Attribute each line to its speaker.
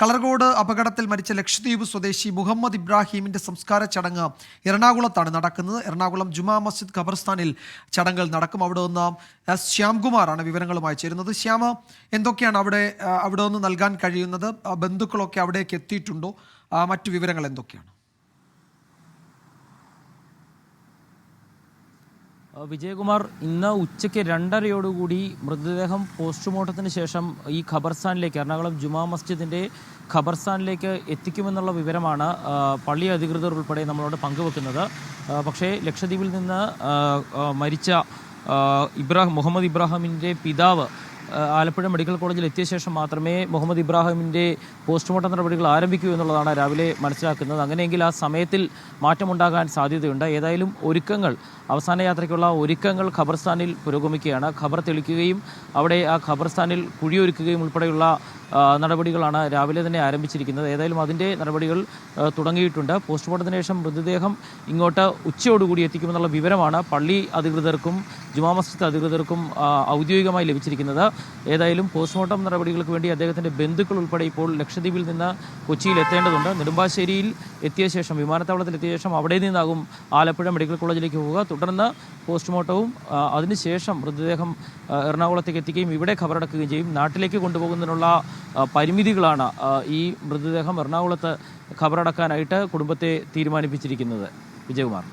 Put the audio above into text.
Speaker 1: കളർകോട് അപകടത്തിൽ മരിച്ച ലക്ഷദ്വീപ് സ്വദേശി മുഹമ്മദ് ഇബ്രാഹിമിന്റെ സംസ്കാര ചടങ്ങ് എറണാകുളത്താണ് നടക്കുന്നത്. എറണാകുളം ജുമാ മസ്ജിദ് ഖബർസ്ഥാനിൽ ചടങ്ങുകൾ നടക്കും. അവിടെ നിന്ന് ശ്യാംകുമാറാണ് വിവരങ്ങളുമായി ചേരുന്നത്. ശ്യാമ എന്തൊക്കെയാണ് അവിടെ അവിടെ നിന്ന് നൽകാൻ കഴിയുന്നത്? ബന്ധുക്കളൊക്കെ അവിടേക്ക് എത്തിയിട്ടുണ്ടോ? മറ്റു വിവരങ്ങൾ എന്തൊക്കെയാണ്?
Speaker 2: വിജയകുമാർ ഇന്ന് ഉച്ചയ്ക്ക് രണ്ടരയോടുകൂടി മൃതദേഹം പോസ്റ്റ്മോർട്ടത്തിന് ശേഷം ഈ ഖബർസ്ഥാനിലേക്ക് എറണാകുളം ജുമാ മസ്ജിദിന്റെ ഖബർസ്ഥാനിലേക്ക് എത്തിക്കുമെന്നുള്ള വിവരമാണ് പള്ളി അധികൃതർ ഉൾപ്പെടെ നമ്മളോട് പങ്കുവെക്കുന്നത്. പക്ഷേ ലക്ഷദ്വീപിൽ നിന്ന് മരിച്ച ഇബ്രാഹിം മുഹമ്മദ് ഇബ്രാഹിമിന്റെ പിതാവ് ആലപ്പുഴ മെഡിക്കൽ കോളേജിൽ എത്തിയ ശേഷം മാത്രമേ മുഹമ്മദ് ഇബ്രാഹിമിന്റെ പോസ്റ്റ്മോർട്ടം നടപടികൾ ആരംഭിക്കൂ എന്നുള്ളതാണ് രാവിലെ മനസ്സിലാക്കുന്നത്. അങ്ങനെയെങ്കിൽ ആ സമയത്തിൽ മാറ്റമുണ്ടാകാൻ സാധ്യതയുണ്ട്. ഏതായാലും ഒരുക്കങ്ങൾ അവസാന യാത്രയ്ക്കുള്ള ഒരുക്കങ്ങൾ ഖബർസ്ഥാനിൽ പുരോഗമിക്കുകയാണ്. ഖബർ തെളിക്കുകയും അവിടെ ആ ഖബർസ്ഥാനിൽ കുഴിയൊരുക്കുകയും ഉൾപ്പെടെയുള്ള നടപടികളാണ് രാവിലെ തന്നെ ആരംഭിച്ചിരിക്കുന്നത്. ഏതായാലും അതിന്റെ നടപടികൾ തുടങ്ങിയിട്ടുണ്ട്. പോസ്റ്റ്മോർട്ടത്തിന് ശേഷം മൃതദേഹം ഇങ്ങോട്ട് ഉച്ചയോടുകൂടി എത്തിക്കുമെന്നുള്ള വിവരമാണ് പള്ളി അധികൃതർക്കും ജുമാ മസ്ജിദ് അധികൃതർക്കും ഔദ്യോഗികമായി ലഭിച്ചിരിക്കുന്നത്. ഏതായാലും പോസ്റ്റ്മോർട്ടം നടപടികൾക്ക് വേണ്ടി അദ്ദേഹത്തിന്റെ ബന്ധുക്കൾ ഉൾപ്പെടെ ഇപ്പോൾ ലക്ഷദ്വീപിൽ നിന്ന് കൊച്ചിയിൽ എത്തേണ്ടതുണ്ട്. നെടുമ്പാശ്ശേരിയിൽ എത്തിയ ശേഷം വിമാനത്താവളത്തിൽ എത്തിയ ശേഷം അവിടെ നിന്നാകും ആലപ്പുഴ മെഡിക്കൽ കോളേജിലേക്ക് പോവുക. തുടർന്ന് പോസ്റ്റ്മോർട്ടവും അതിനുശേഷം മൃതദേഹം എറണാകുളത്തേക്ക് എത്തിക്കുകയും ഇവിടെ ഖബറടക്കുകയും ചെയ്യും. നാട്ടിലേക്ക് കൊണ്ടുപോകുന്നതിനുള്ള പരിമിതികളാണ് ഈ മൃതദേഹം എറണാകുളത്ത് ഖബറടക്കാനായിട്ട് കുടുംബത്തെ തീരുമാനിപ്പിച്ചിരിക്കുന്നത്. വിജയകുമാർ.